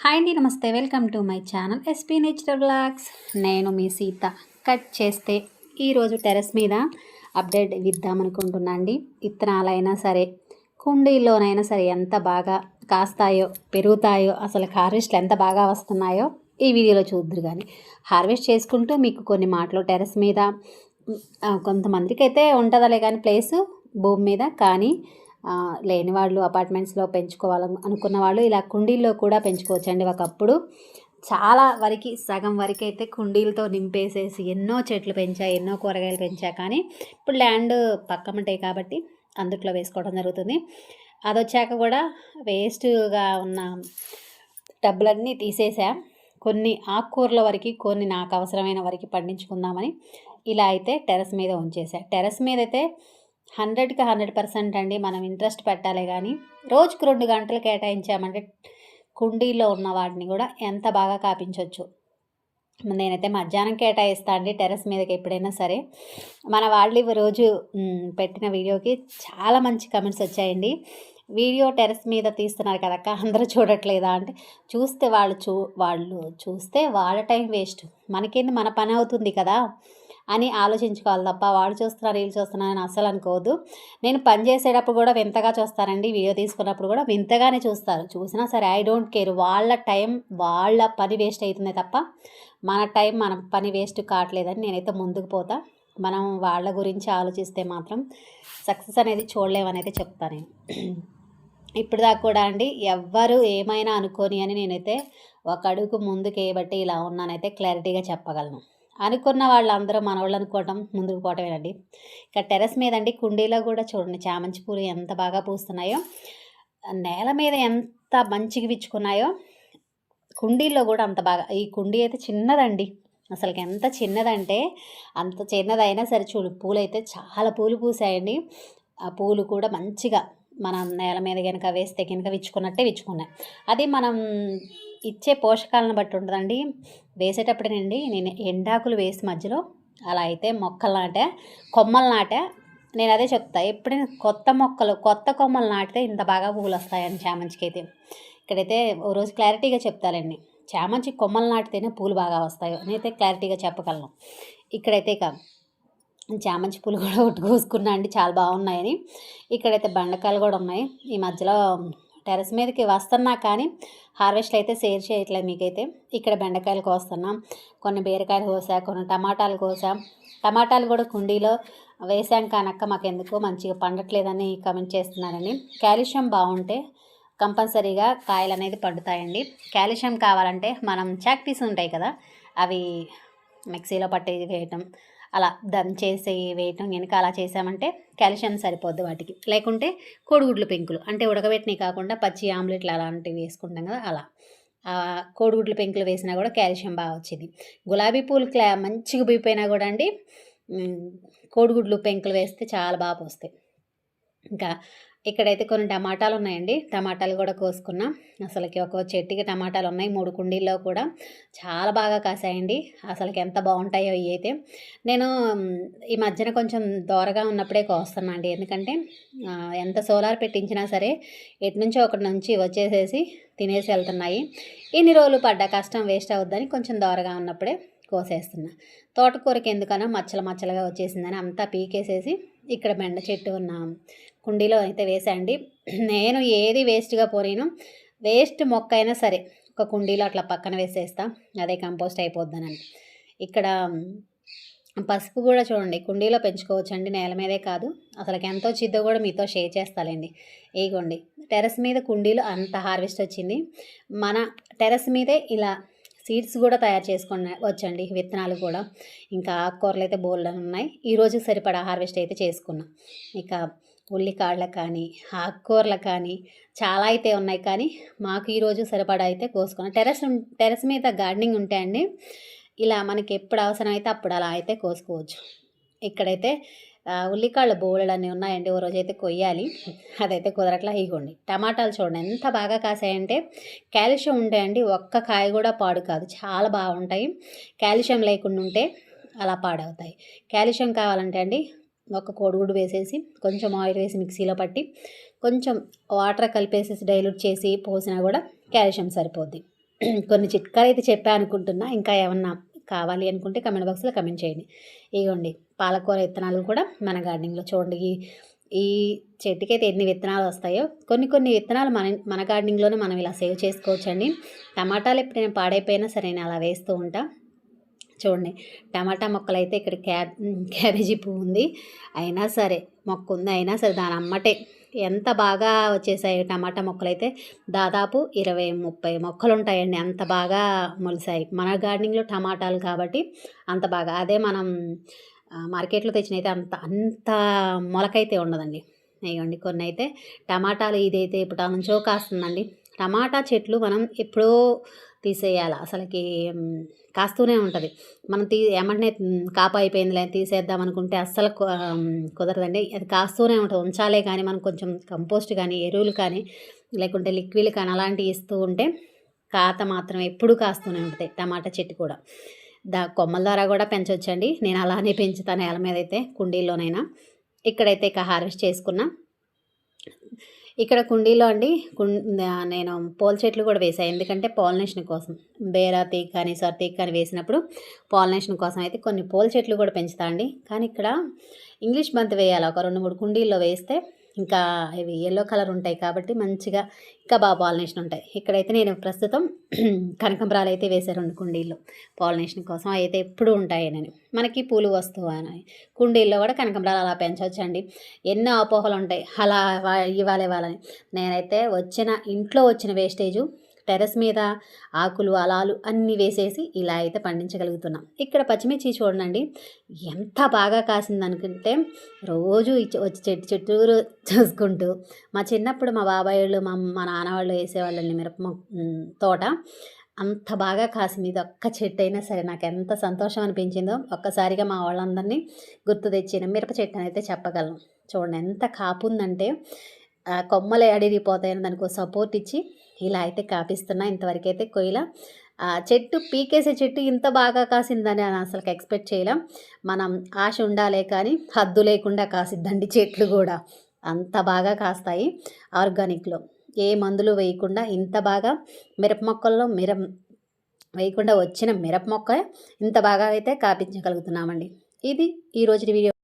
Hi అండి నమస్తే. Welcome to my channel SP natural blogs నేను మీ సీత. కట్ చేస్తే ఈరోజు టెరెస్ మీద అప్డేట్ ఇద్దామనుకుంటున్నా అండి. విత్తనాలైనా సరే కుండీల్లోనైనా సరే ఎంత బాగా కాస్తాయో పెరుగుతాయో అసలు హార్వెస్ట్లు ఎంత బాగా వస్తున్నాయో ఈ వీడియోలో చూద్దరు కానీ హార్వెస్ట్ చేసుకుంటూ మీకు కొన్ని మాటలు టెరెస్ మీద కొంతమందికి అయితే ఉంటుందలే కానీ ప్లేస్ భూమి మీద. కానీ లేని వాళ్ళు అపార్ట్మెంట్స్లో పెంచుకోవాలని అనుకున్న వాళ్ళు ఇలా కుండీల్లో కూడా పెంచుకోవచ్చండి. ఒకప్పుడు చాలా వరకు సగం వరకు అయితే కుండీలతో నింపేసేసి ఎన్నో చెట్లు పెంచా ఎన్నో కూరగాయలు పెంచా. కానీ ఇప్పుడు ల్యాండ్ పక్కన ఉంటాయి కాబట్టి అందుట్లో వేసుకోవడం జరుగుతుంది. అది వచ్చాక కూడా వేస్ట్గా ఉన్న డబ్బులన్నీ తీసేసా. కొన్ని ఆకుకూరల వరకు కొన్ని నాకు అవసరమైన వరకు పండించుకుందామని ఇలా అయితే టెర్రస్ మీద ఉంచేసా. టెర్రస్ మీద అయితే హండ్రెడ్కి హండ్రెడ్ పర్సెంట్ అండి మనం ఇంట్రెస్ట్ పెట్టాలి కానీ రోజుకు రెండు గంటలు కేటాయించామంటే కుండీలో ఉన్న వాటిని కూడా ఎంత బాగా కాపించవచ్చు నేనైతే మధ్యాహ్నం కేటాయిస్తా అండి టెర్రస్ మీదకి ఎప్పుడైనా సరే. మన వాళ్ళు రోజు పెట్టిన వీడియోకి చాలా మంచి కమెంట్స్ వచ్చాయండి. వీడియో టెర్రస్ మీద తీస్తున్నారు కదక్క అందరూ చూడట్లేదా అంటే చూస్తే వాళ్ళు చూ వాళ్ళు చూస్తే వాళ్ళ టైం వేస్ట్. మనకేంది మన పని అవుతుంది కదా. అని ఆలోచించుకోవాలి తప్ప వాడు చూస్తున్నా రీల్ చూస్తున్నా అని అస్సలు అనుకోవద్దు. నేను పని చేసేటప్పుడు కూడా వింతగా చూస్తారండి వీడియో తీసుకున్నప్పుడు కూడా వింతగానే చూస్తారు. చూసినా సరే ఐ డోంట్ కేర్. వాళ్ళ టైం వాళ్ళ పని వేస్ట్ అవుతుంది తప్ప మన టైం మన పని వేస్ట్ కావట్లేదని నేనైతే ముందుకు పోతా. మనం వాళ్ళ గురించి ఆలోచిస్తే మాత్రం సక్సెస్ అనేది చూడలేమనైతే చెప్తాను నేను. ఇప్పుడు దాకా కూడా అండి ఎవ్వరు ఏమైనా అనుకోని అని నేనైతే ఒక అడుగు ముందుకు వేయబట్టి ఇలా ఉన్నానైతే క్లారిటీగా చెప్పగలను. అనుకున్న వాళ్ళందరూ మన వాళ్ళు అనుకోవటం ముందుకు పోవటమేనండి. ఇక టెర్రస్ మీద అండి కుండీలో కూడా చూడండి చామంతి పూలు ఎంత బాగా పూస్తున్నాయో. నేల మీద ఎంత మంచిగా విచ్చుకున్నాయో. కుండీల్లో కూడా అంత బాగా ఈ కుండీ అయితే చిన్నదండి. అసలుకి ఎంత చిన్నదంటే అంత చిన్నదైనా సరే చూడు పూలు అయితే చాలా పూలు పూసాయండి. ఆ పూలు కూడా మంచిగా మనం నేల మీద కనుక వేస్తే కనుక విచ్చుకున్నట్టే విచ్చుకున్నాయి. అది మనం ఇచ్చే పోషకాలను బట్టి ఉంటుందండి. వేసేటప్పుడేనండి నేను ఎండాకులు వేసి మధ్యలో అలా అయితే మొక్కలు నాటా కొమ్మలు నాటా. నేను అదే చెప్తా ఎప్పుడైనా కొత్త మొక్కలు కొత్త కొమ్మలు నాటితే ఇంత బాగా పువ్వులు వస్తాయని చామంతికి అయితే ఇక్కడైతే ఓ రోజు క్లారిటీగా చెప్తాలండి చామంతి కొమ్మలు నాటితేనే పూలు బాగా వస్తాయో? నేనైతే క్లారిటీగా చెప్పగలను. ఇక్కడైతే ఇక చామంతి పూలు కూడా ఒకటి కోసుకున్నా అండి చాలా బాగున్నాయని. ఇక్కడైతే బండకాయలు కూడా ఉన్నాయి. ఈ మధ్యలో టెరస్ మీదకి వస్తున్నా కానీ హార్వెస్ట్ అయితే షేర్ చేయట్లేదు మీకైతే. ఇక్కడ బెండకాయలు కోస్తున్నాం కొన్ని బీరకాయలు కోసా కొన్ని టమాటాలు కోసా. టమాటాలు కూడా కుండీలో వేసాం కానక్క మాకు ఎందుకో మంచిగా పండట్లేదని కమెంట్ చేస్తున్నారని కాల్షియం బాగుంటే కంపల్సరీగా కాయలు అనేది పండుతాయండి. కాల్షియం కావాలంటే మనం చాక్ పీస్ ఉంటాయి కదా అవి మిక్సీలో పట్టేది వేయటం అలా దంచేసి వేయటం వెనుక అలా చేసామంటే కాల్షియం సరిపోద్ది వాటికి. లేకుంటే కోడిగుడ్లు పెంకులు అంటే ఉడకబెట్టినవి కాకుండా పచ్చి ఆమ్లెట్లు అలాంటివి వేసుకుంటాం కదా అలా. కోడిగుడ్లు పెంకులు వేసినా కూడా కాల్షియం బాగా వచ్చింది. గులాబీ పూలు క్లా మంచిగా పోయిపోయినా కూడా అండి కోడిగుడ్లు పెంకులు వేస్తే చాలా బాగా పోస్తాయి. ఇంకా ఇక్కడైతే కొన్ని టమాటాలు ఉన్నాయండి. టమాటాలు కూడా కోసుకున్నాం. అసలుకి ఒక చెట్టుకి టమాటాలు ఉన్నాయి. మూడు కుండీల్లో కూడా చాలా బాగా కాసాయండి. అసలుకి ఎంత బాగుంటాయో ఇవి అయితే. నేను ఈ మధ్యన కొంచెం దోరగా ఉన్నప్పుడే కోస్తున్నాండి ఎందుకంటే ఎంత సోలార్ పెట్టించినా సరే ఎటు నుంచో ఒకటి నుంచి వచ్చేసేసి తినేసి వెళ్తున్నాయి. ఇన్ని రోజులు పడ్డ కష్టం వేస్ట్ అవుద్దని కొంచెం దోరగా ఉన్నప్పుడే కోసేస్తున్నా. తోటకూరకి ఎందుకన్నా మచ్చలు మచ్చలుగా వచ్చేసిందని అంతా పీకేసేసి ఇక్కడ బెండ చెట్టు ఉన్న. కుండీలో అయితే వేసేయండి నేను ఏది వేస్ట్గా పోనేను. వేస్ట్ మొక్క అయినా సరే ఒక కుండీలో అట్లా పక్కన వేసేస్తా. అదే కంపోస్ట్ అయిపోద్దనని. ఇక్కడ పసుపు కూడా చూడండి కుండీలో పెంచుకోవచ్చండి నేల మీదే కాదు. అసలుకి ఎంత వచ్చిద్దో కూడా మీతో షేర్ చేస్తాలండి. ఇగోండి టెరస్ మీద కుండీలు అంత హార్వెస్ట్ వచ్చింది. మన టెరస్ మీదే ఇలా సీడ్స్ కూడా తయారు చేసుకున్న వచ్చండి విత్తనాలు కూడా. ఇంకా ఆకుకూరలు అయితే బోల్డ్ ఉన్నాయి. ఈ సరిపడా హార్వెస్ట్ అయితే చేసుకున్నాం. ఇక ఉల్లికాడలకు కానీ ఆకుకూరలు కానీ చాలా అయితే ఉన్నాయి. కానీ మాకు ఈరోజు సరిపడా అయితే కోసుకున్నాం. టెరస్ టెరస్ మీద గార్డెనింగ్ ఉంటే అండి ఇలా మనకి ఎప్పుడు అవసరం అయితే అప్పుడు అలా అయితే కోసుకోవచ్చు. ఇక్కడైతే ఉల్లికాళ్ళ బోలెలు అన్నీ ఉన్నాయండి. ఓ రోజు అయితే కొయ్యాలి. అదైతే కుదరట్లా ఇగోండి. టమాటాలు చూడండి ఎంత బాగా కాసాయంటే కాల్షియం ఉంటాయండి ఒక్క కాయ కూడా పాడు కాదు. చాలా బాగుంటాయి. కాల్షియం లేకుండా ఉంటే అలా పాడవుతాయి. కాల్షియం కావాలంటే అండి ఒక కోడిగుడ్డు వేసేసి కొంచెం ఆయిల్ వేసి మిక్సీలో పట్టి కొంచెం వాటర్ కలిపేసేసి డైల్యూట్ చేసి పోసినా కూడా కాల్షియం సరిపోద్ది. కొన్ని చిట్కాలు అయితే చెప్పా అనుకుంటున్నా ఇంకా ఏమన్నా కావాలి అనుకుంటే కమెంట్ బాక్స్లో కమెంట్ చేయండి. ఇగోండి పాలకూర విత్తనాలు కూడా మన గార్డెనింగ్లో చూడండి ఈ ఈ చెట్టుకి అయితే ఎన్ని విత్తనాలు వస్తాయో కొన్ని కొన్ని విత్తనాలు మన మన గార్డెనింగ్లోనే మనం ఇలా సేవ్ చేసుకోవచ్చండి. టమాటాలు ఎప్పుడైనా పాడైపోయినా సరే నేను అలా వేస్తూ ఉంటాను చూడండి టమాటా మొక్కలు అయితే ఇక్కడ క్యా క్యాబేజీ పువ్వు ఉంది. అయినా సరే మొక్క ఉంది అయినా సరే దాని అమ్మటే. ఎంత బాగా వచ్చేసాయి టమాటా మొక్కలు అయితే దాదాపు ఇరవై ముప్పై మొక్కలు ఉంటాయండి అంత బాగా మొలిసాయి. మన గార్డెనింగ్లో టమాటాలు కాబట్టి అంత బాగా. అదే మనం మార్కెట్లో తెచ్చినైతే అంత అంత మొలకైతే ఉండదండి. అయ్యండి కొన్ని అయితే టమాటాలు ఇదైతే ఇప్పుడు నుంచో కాస్తుందండి. టమాటా చెట్లు మనం ఎప్పుడో తీసేయాలి. అసలుకి కాస్తూనే ఉంటుంది. మనం తీ ఏమంటే కాపు అయిపోయిందిలే తీసేద్దాం అనుకుంటే అస్సలు కుదరదండి. అది కాస్తూనే ఉంటుంది. ఉంచాలే కానీ మనం కొంచెం కంపోస్ట్ కానీ ఎరువులు కానీ లేకుంటే లిక్విడ్ కానీ అలాంటివి ఇస్తూ ఉంటే కాత మాత్రం ఎప్పుడు కాస్తూనే ఉంటుంది. టమాటా చెట్టు కూడా. దా కొమ్మల ద్వారా కూడా పెంచవచ్చండి నేను అలానే పెంచుతాను నేల మీద అయితే కుండీలోనైనా ఇక్కడైతే ఇక హార్వెస్ట్ చేసుకున్నా. ఇక్కడ కుండీలో అండి నేను పూల చెట్లు కూడా వేసాను ఎందుకంటే పాలినేషన్ కోసం. బేరా తీక్ కానీ సర్ కానీ వేసినప్పుడు పాలినేషన్ కోసం అయితే కొన్ని పూల చెట్లు కూడా పెంచుతా అండి. కానీ ఇక్కడ ఇంగ్లీష్ బంతి వేయాలి. ఒక రెండు మూడు కుండీల్లో వేస్తే ఇంకా ఇవి ఎల్లో కలర్ ఉంటాయి కాబట్టి మంచిగా ఇంకా బాగా పాలినేషన్ ఉంటాయి. ఇక్కడైతే నేను ప్రస్తుతం కనకంబరాలు అయితే వేశారు రెండు కుండీల్లో. పాలినేషన్ కోసం అయితే ఎప్పుడు ఉంటాయి నేను మనకి పూలు వస్తువు అని. కుండీల్లో కూడా కనకంబరాలు అలా పెంచవచ్చండి ఎన్నో అపోహలు ఉంటాయి. అలా ఇవ్వాలి ఇవ్వాలని. నేనైతే వచ్చిన ఇంట్లో వచ్చిన వేస్టేజు టెరస్ మీద ఆకులు అలాలు అన్నీ వేసేసి ఇలా అయితే పండించగలుగుతున్నాం. ఇక్కడ పచ్చిమిర్చి చూడండి ఎంత బాగా కాసింది అనుకుంటే రోజు వచ్చి చెట్టు చుట్టూరు చూసుకుంటూ మా చిన్నప్పుడు మా బాబాయ్ వాళ్ళు మా మా నాన్న వాళ్ళు వేసేవాళ్ళని మిరప తోట. అంత బాగా కాసింది. ఇది ఒక్క చెట్టు అయినా సరే నాకు ఎంత సంతోషం అనిపించిందో ఒక్కసారిగా మా వాళ్ళందరినీ గుర్తు తెచ్చిన మిరప చెట్టు అయితే చెప్పగలను. చూడండి ఎంత కాపు ఉందంటే కొమ్మలు అడిగిపోతాయని దానికి సపోర్ట్ ఇచ్చి ఇలా అయితే కాపిస్తున్నా ఇంతవరకు అయితే కొయ్యల చెట్టు పీకేసే చెట్టు ఇంత బాగా కాసిందని అసలు ఎక్స్పెక్ట్ చేయలేం. మనం ఆశ ఉండాలే కానీ హద్దు లేకుండా కాసిద్దండి చెట్లు కూడా. అంత బాగా కాస్తాయి ఆర్గానిక్లో. ఏ మందులు వేయకుండా ఇంత బాగా మిరప మొక్కల్లో మిర వేయకుండా వచ్చిన మిరప మొక్క ఇంత బాగా అయితే కాపించగలుగుతున్నామండి. ఇది ఈరోజు వీడియో.